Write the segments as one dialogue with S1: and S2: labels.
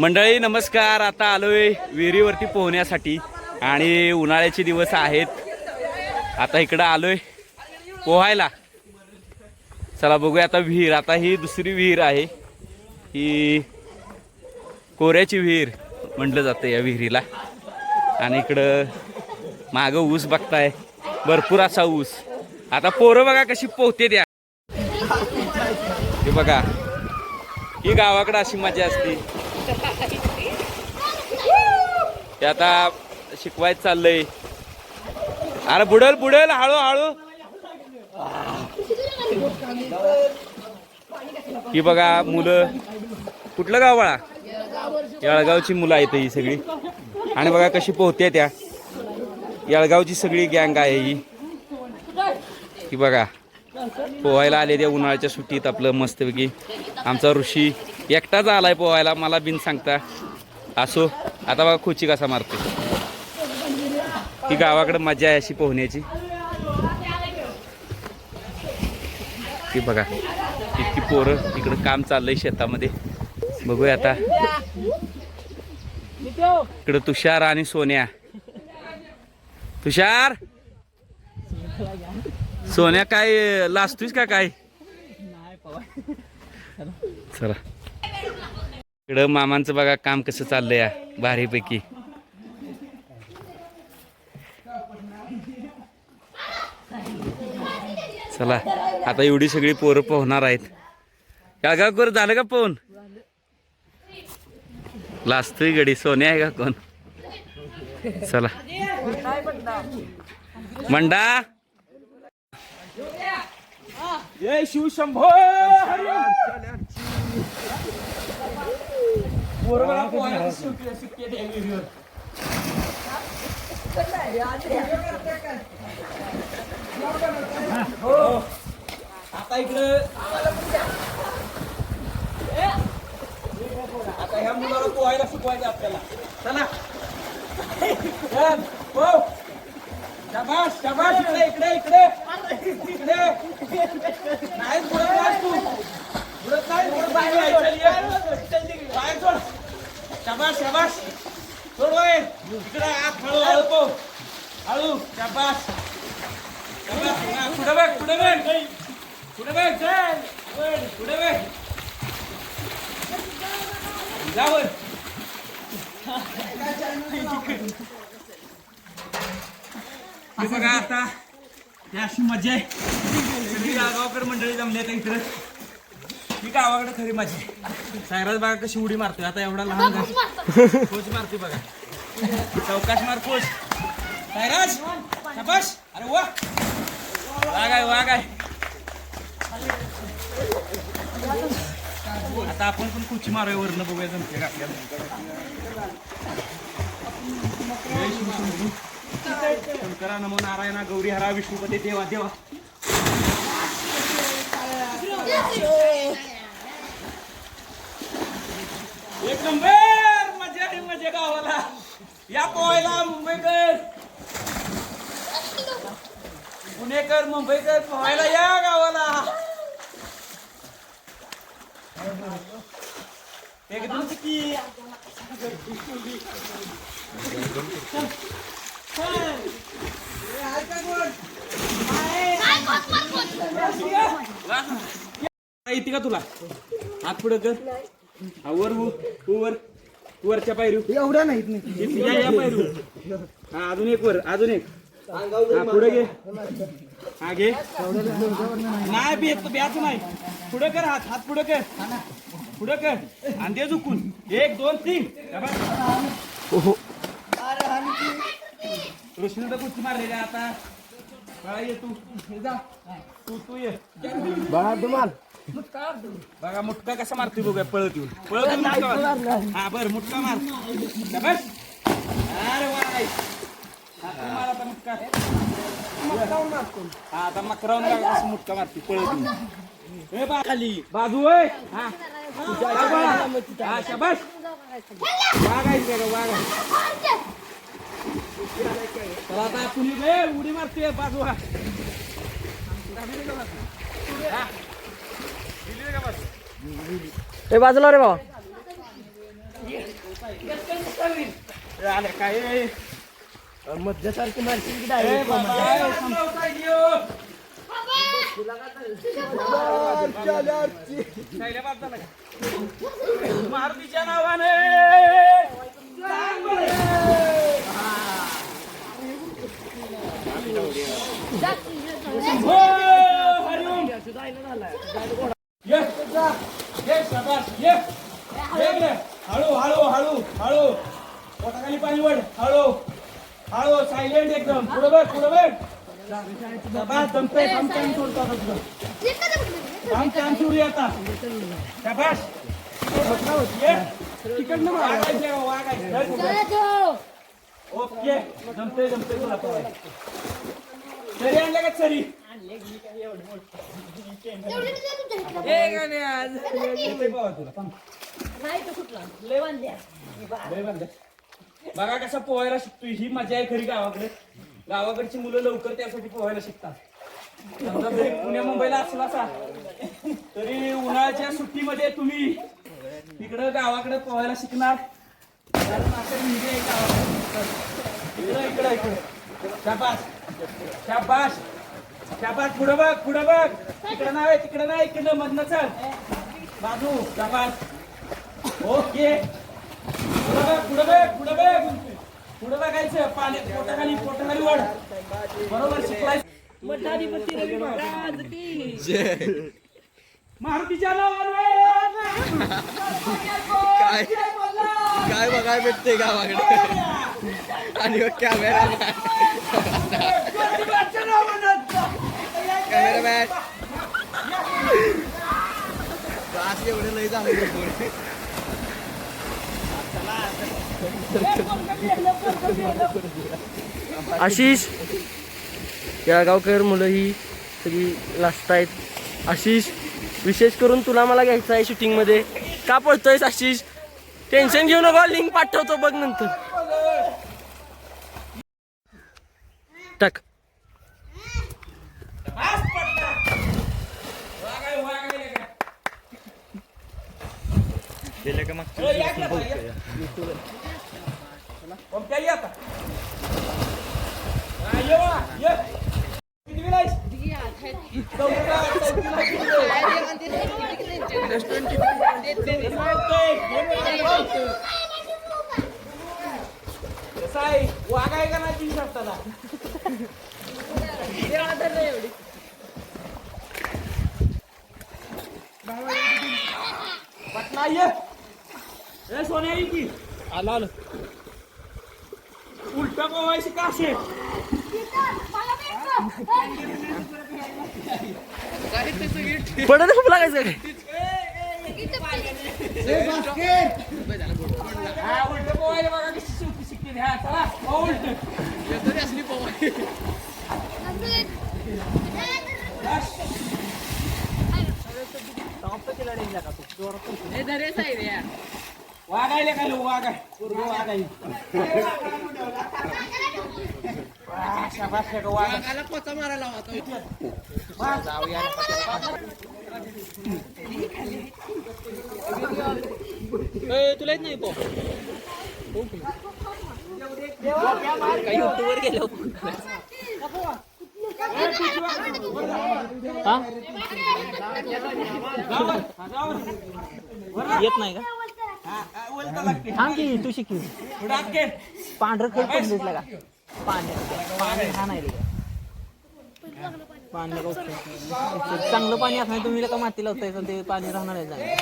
S1: मंडळी नमस्कार. आता आलोय विहिरीवरती पोहण्यासाठी आणि उन्हाळ्याचे दिवस आहेत. आता इकडं आलोय पोहायला. चला बघूया आता विहीर. आता ही दुसरी विहीर आहे. ही कोऱ्याची विहीर म्हटलं जातं या विहिरीला. आणि इकडं मागं ऊस बघताय. भरपूर असा ऊस. आता पोरं बघा कशी पोहते द्या हे बघा. ही गावाकडं अशी मजा असते. ते आता शिकवायचं चाललंय. अरे बुडल बुडल हळू हळू. ही बघा मुलं. कुठलं गाव बाळा? येळगावची मुलं आहेत ही सगळी. आणि बघा कशी पोहते त्या. येळगावची सगळी गँग आहे ही. ही बघा. पोहायला आले त्या उन्हाळ्याच्या सुट्टीत आपलं मस्तपैकी. आमचा ऋषी एकटाच आलाय पोहायला मला बिन सांगता. असो आता बघा खोची कसा मारतो ही गावाकडे मजा आहे अशी पोहण्याची. ती बघा इतकी पोरं इकडं काम चाललंय शेतामध्ये. बघूया आता. इकडं तुषार आणि सोन्या. तुषार! सोन्या काय लाजतोयस का काय? चला. इकडं मामांचं बघा काम कसं चाललंय या भारीपैकी. चला आता एवढी सगळी पोरं पोहणार आहेत. कागाकर झालं का पोहून? लाजतोय गडी सोने आहे का कोण? चला. मंडा. शिव शंभो आता इकडं आता ह्या मुलाला पोहायला शिकवायचं आपल्याला. चला. हो. शाबास शाबास. इकडे इकडे इकडे. इकडे. नाही बुडत नाही तू. बुडत नाही बुडत नाही चल, ये. बाहेर सोड. शाबास शाबास. सोड वय इकडे आत हळू हळू पो. हळू शाबास. शाबास. हा, पुढे बघ पुढे बघ. पुढे बघ चल. वर, पुढे बघ. जावर हे बघा आता ही अशी मजा आहे. सगळी गावाकडे मंडळी जमले तर इकडे. ही गावाकडे खरी आहे. सायराज बघा कशी उडी मारतोय आता एवढा लहान घास कोच मारतोय बघा. चौकाश मार कोच. सायराज शाबाश अरे वा. वाघ आहे वाघ आहे आता आपण पण कुची मारूया वरनं बघूया जमते का आपल्याला. शंकरा नमो नारायणा गौरी हरा विष्णुपती देवा देवा. एक नंबर! मजा आहे मजा गावाला. या पोहायला मुंबईकर. पुणेकर मुंबईकर पोहायला या गावाला. एकदम की इथे का तुला? हात पुढे कर. हा, वर उ- उ वर. उ वरच्या पायरी
S2: एवढ्या नाहीत नाही
S1: या या पायरी हा अजून एक वर अजून एक. हा पुढे घे. हा घे. नाही बेत ब्याच नाही. पुढे कर हात हात पुढे कर. पुढे कर. आणि दे झुकून. एक दोन तीन. या बघ. कृष्ण तर कुस्ती मारलेली आहे आता. ये तू हे जा. तू तू ये.
S2: बघा तुम्हाला
S1: बघा मुटका कसा मारतोय बघूया पळत येऊन. पळत येऊन मुटका मार. हा बर मुटका मार. शाबास. अरे वा तू मार आता मुटका. हा आता मकरावून बघा कसं मुटका मारते पळत येऊन. ए बा खाली. बाजू होय हा. बाळा. हा वाघ आहे चला आता आपण ए, उडी मारते बाजू हा हा. दिली का बाजू
S2: ए बाजूला रे बाबा
S1: आले काय
S2: मध्यसारखी मारशील की डायरेक्ट?
S1: मारुतीच्या नावाने सांग बरं. हो, हरिओम. ये, ये, शाबास, ये. ये इकडे. हळू हळू हळू हळू पोटाखाली पाणी वड हळू हळू सायलेंट एकदम पुढं बघ पुढं बघ शाबास जमतंय काम सोडतो आता काम सुरू आता शाबास तिकडनं वागायचं, वागायचं. ओके जमतंय जमतंय तुला सरी आणल्या का सरी थांब. लय बांधल्या. बघा कसं पोहायला शिकतोय ही मजा आहे खरी गावाकडे. गावाकडची मुलं लवकर त्यासाठी पोहायला शिकतात. समजा जरी पुण्या मुंबईला असला असा तरी उन्हाळ्याच्या सुट्टीमध्ये तुम्ही तिकडं गावाकडे पोहायला शिकणार. कारण असं म्हणजे आहे गावाकडे. इकडं इकडं इकडं. शाबास. शाबाश शाबाश पुढं बघ पुढं बघ. तिकडं नाही तिकडं नाही इकडं मधनं चल. बाजू शाबाश ओके. पुढं बघ पुढं बघ पुढं बघ. पुढं बघायचं. पाणी पोटाखाली पोटाखाली वड बरोबर शिकलाय मठाधिपती रवी महाराज की. मारुतीच्या नावाने
S2: काय? काय बघाय भेटते गावाकडे? आणि कॅमेरा कॅमेरामॅन आज लय झाले आशिष गावकर मुलं ही सगळी लास्ट आहेत. आशिष विशेष करून तुला मला घ्यायचं आहे शूटिंगमध्ये का पडतोयस आशिष? टेन्शन घेऊ नको लिंक पाठवतो बघ नंतर. टाक
S1: पास पडला वागाय वागाय हो, या की आता, या. ओमक्या, ये आता. हा, ये वा, ये. कितवीला आहेस? चौथीला, चौथीला कितवीला आहेस? कसं आहे वाघ आहे का नाही तीन शब्दाला पटना ये ए सोन्या ये की.
S2: आलो आलो.
S1: उलट पोवायची का असे?
S2: पडत खूप लागायचं काय
S1: हा उलट पोवायला बघा कशी शिकते शिकते हा चला. हो उलट. वागायला काय लोक वागाय? पूर्ण वागाय. वा, शाबास आहे का वागा.
S2: तुला येत नाही काही युट्यूबवर गेलो. हा? येत नाही का. थांब की तू
S1: घे.
S2: पांढरं खड पडलीस का? पाणी चांगलं पाणी असणार तुम्ही का माती लावताय तर ते पाणी राहणार आहे.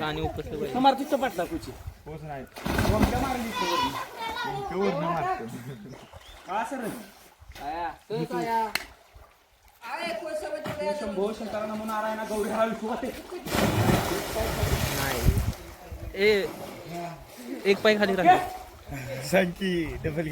S2: पाणी उपसलं
S1: शंभो शंकरा नमून नारायणा गौरी हा
S2: ए एक पाय खाली राहणार
S3: सांग की डबल